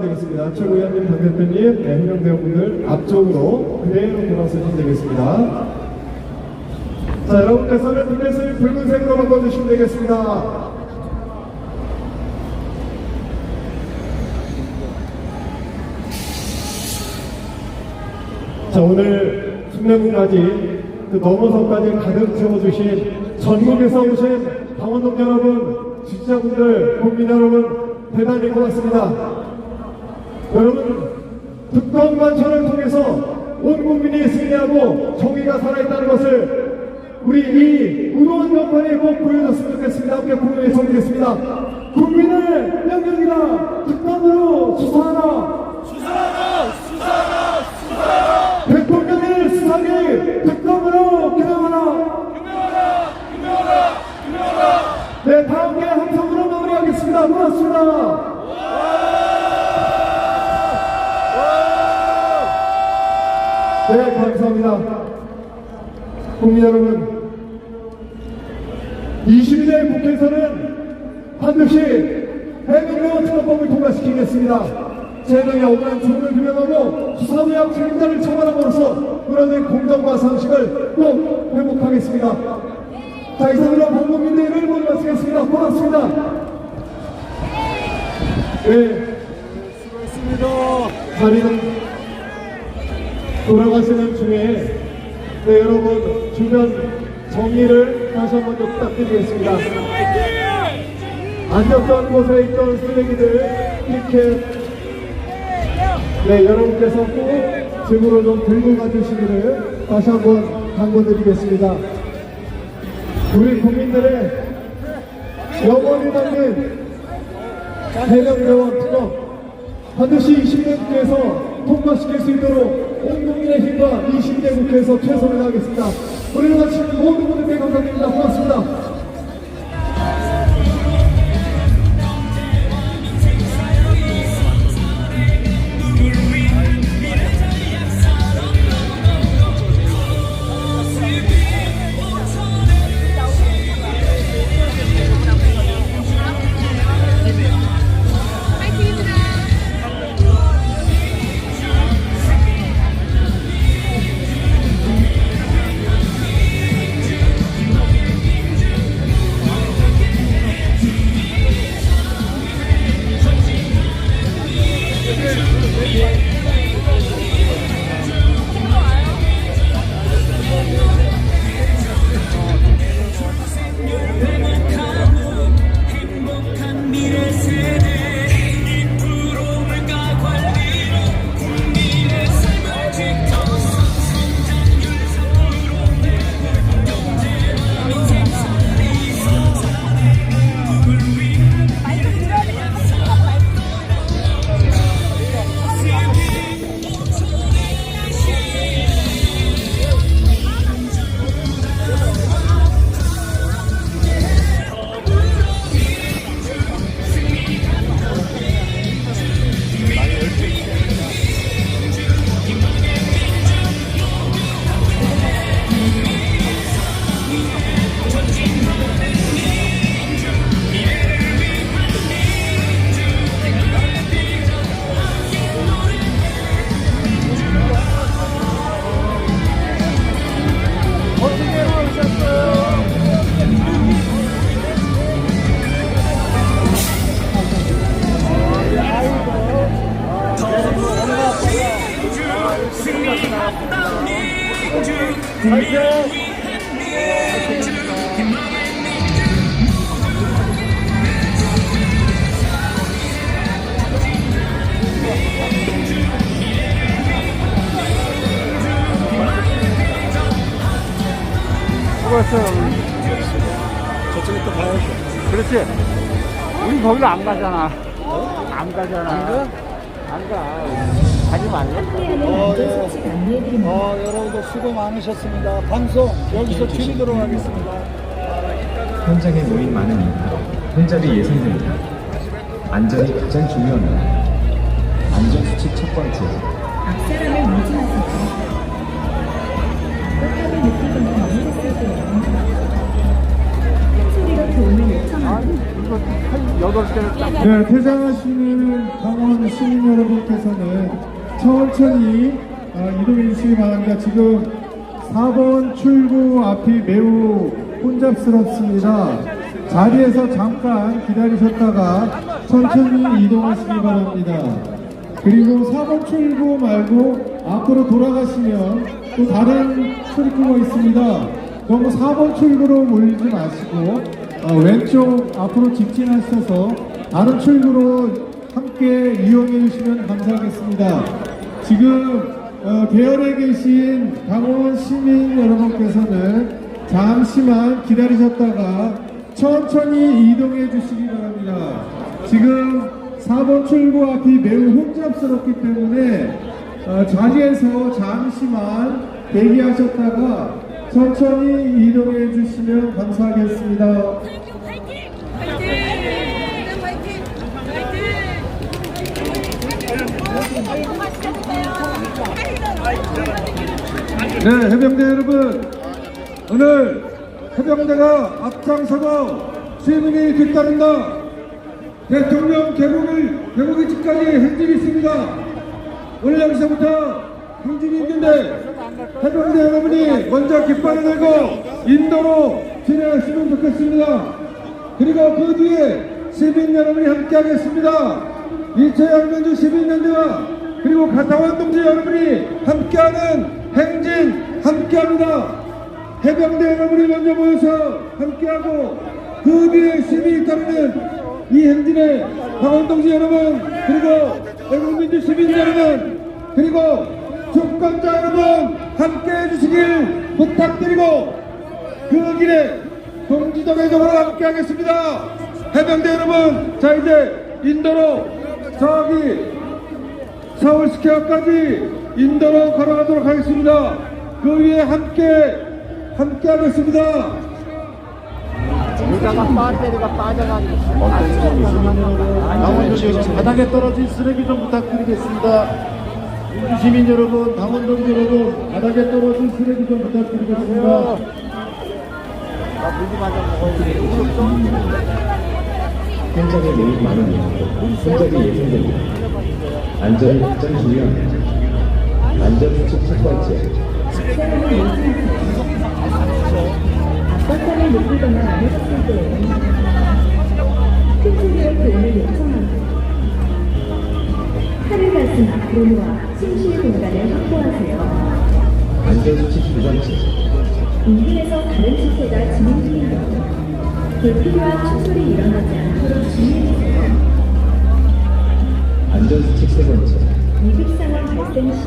되겠습니다. 최고위원님, 당 대표님, 네, 해명대원분들 앞쪽으로 그대로 돌아서시면 되겠습니다. 자, 여러분께서는 티켓을 붉은색으로 바꿔주시면 되겠습니다. 자, 오늘 숙련까지 그 넘어서까지 가득 채워주신 전국에서 오신 강원동 여러분, 지지자분들, 국민 여러분, 대단히 고맙습니다. 여러분, 특검 관철을 통해서 온 국민이 승리하고 정의가 살아있다는 것을 우리 이 무도한 정권이 꼭 보여줬으면 좋겠습니다. 함께 국민에 성리겠습니다. 국민의 명령이다. 특검으로 수사하라. 대통령의 수사기 특검으로 규명하라. 네, 다 함께 함성으로 마무리하겠습니다. 고맙습니다. 네, 감사합니다. 국민 여러분, 20대 국회에서는 반드시 해명령 특검법을 통과시키겠습니다. 재능의 억울한 죽음을 규명하고 수사부양 책임자를 처벌함으로써 그러는 공정과 상식을 꼭 회복하겠습니다. 자, 이상으로 본국민대회를 모두 마치겠습니다. 고맙습니다. 네. 수고했습니다. 자리는 돌아가시는 중에 네, 여러분 주변 정리를 다시 한번더 부탁드리겠습니다. 앉았던 곳에 있던 쓰레기들 티켓 네 여러분께서 꼭 등으로 좀 들고 가주시기를 다시 한번 당부드리겠습니다. 우리 국민들의 영원히 남는 해명대원 특검 반드시 20대 국회에서 통과시킬 수 있도록 온 국민의 힘과 20대 국회에서 최선을 다하겠습니다. 오늘 마치는 모든 분들께 감사드립니다. 고맙습니다. 민주 수고했어요. 저쪽에 또 가야죠. 그렇지. 우리 거기로 안 가잖아. 안 가잖아. 안 가? 안 가. 가지 말래? 어, 예. 어, 여러분들 수고 많으셨습니다. 방송 여기서 줄이도록 하겠습니다. 현장에 모인 많은 인파, 혼잡이 예상됩니다. 안전이 가장 중요합니다. 안전수칙 첫 번째, 앞사람을 유지하세요. 꽃감을 느끼거나 넘어졌을 때는 큰 소리로 도움을 딱 네, 퇴장하시는 강원 시민 여러분께서는 천천히 어, 이동해 주시기 바랍니다. 지금 4번 출구 앞이 매우 혼잡스럽습니다. 자리에서 잠깐 기다리셨다가 천천히 이동하시기 바랍니다. 그리고 4번 출구 말고 앞으로 돌아가시면 또 다른 출구가 있습니다. 너무 4번 출구로 몰리지 마시고 어, 왼쪽 앞으로 직진하셔서 다른 출구로 함께 이용해 주시면 감사하겠습니다. 지금 어, 계열에 계신 강원 시민 여러분께서는 잠시만 기다리셨다가 천천히 이동해 주시기 바랍니다. 지금 4번 출구 앞이 매우 혼잡스럽기 때문에 어, 자리에서 잠시만 대기하셨다가 천천히 이동해 주시면 감사하겠습니다. 화이팅! 화이팅! 화이팅! 네, 해병대 여러분. 오늘 해병대가 앞장서고 시민이 뒤따른다. 대통령 개국을, 개국의 직까지 행진이 있습니다. 오늘 여기서부터 행진이 있는데 해병대 여러분이 먼저 깃발을 들고 인도로 진행하시면 좋겠습니다. 그리고 그 뒤에 시민 여러분이 함께 하겠습니다. 이채영 민주 시민연대와 그리고 가타원 동지 여러분이 함께하는 행진 함께합니다. 해병대 여러분이 먼저 모여서 함께하고 그 뒤에 시민이 따르는 이 행진에 강원 동지 여러분 그리고 애국민주 시민 여러분 그리고 주권자 여러분 함께해 주시길 부탁드리고 그 길에 동지적외적으로 함께 하겠습니다. 해병대 여러분, 자 이제 인도로 저기 서울스퀘어까지 인도로 걸어가도록 하겠습니다. 그 위에 함께 함께 하겠습니다. 의자가 배터리가 빠져가지고. 지역 바닥에 떨어진 쓰레기 좀 부탁드리겠습니다. 시민 여러분, 강원 동지 여러분, 바닥에 떨어진 쓰레기 좀 부탁드리겠습니다. 현장에 모인 많은 혼잡이 예상됩니다. 안전이 가장 중요합니다. 안전수칙 첫 번째, 압박감을 느끼거나 넘어졌을 때에는 큰 소리로 도움을 요청하고 팔을 가슴 앞으로 모아 숨쉴 공간을 확보하세요. 안전수칙 두 번째, 인근에서 다른 지체가 진행 경우 불필요한 총소리 일어나지 않도록 주의해주세요. 안전수칙 세 번째, 위급 상황 발생 시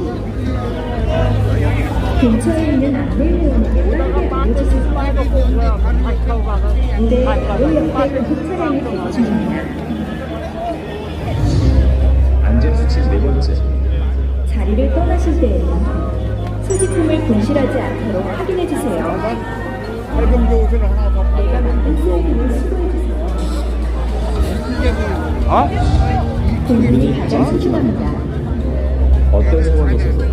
근처에 있는 안내요원에게 빠르게 알려주세요. 무대 바로 옆에 구급 차량이 대기 중입니다. 안전수칙 네 번째, 자리를 떠나실 때에는 소지품을 분실하지 않도록 확인해 주세요. 밝은 옷을 하나 더 파. 내가 만든 쓰레기를 수거해 주세요. 어? 국민이 가장 소중합니다. 어떤 상황에서도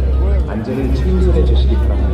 안전을 최우선해 주시기 바랍니다.